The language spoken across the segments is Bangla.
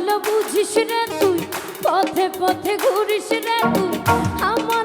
ভালো বুঝিস রে তুই পথে পথে ঘুরিস রে তুই। আমার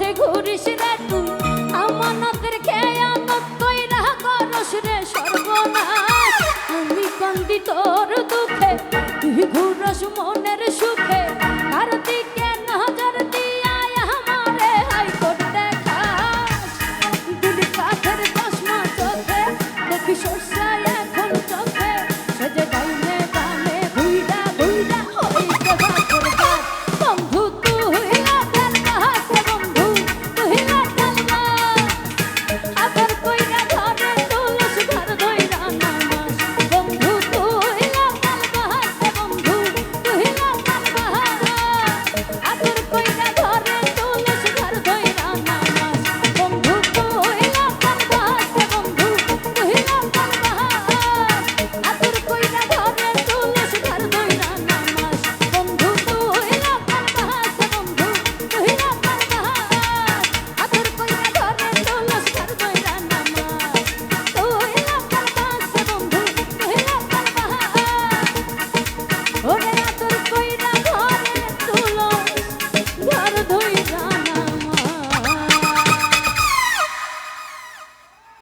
পথে ঘুরিস রে তুই আমানতের খেয়ানত তৈরা করস রে সর্বনাশ। আমি কান্দিত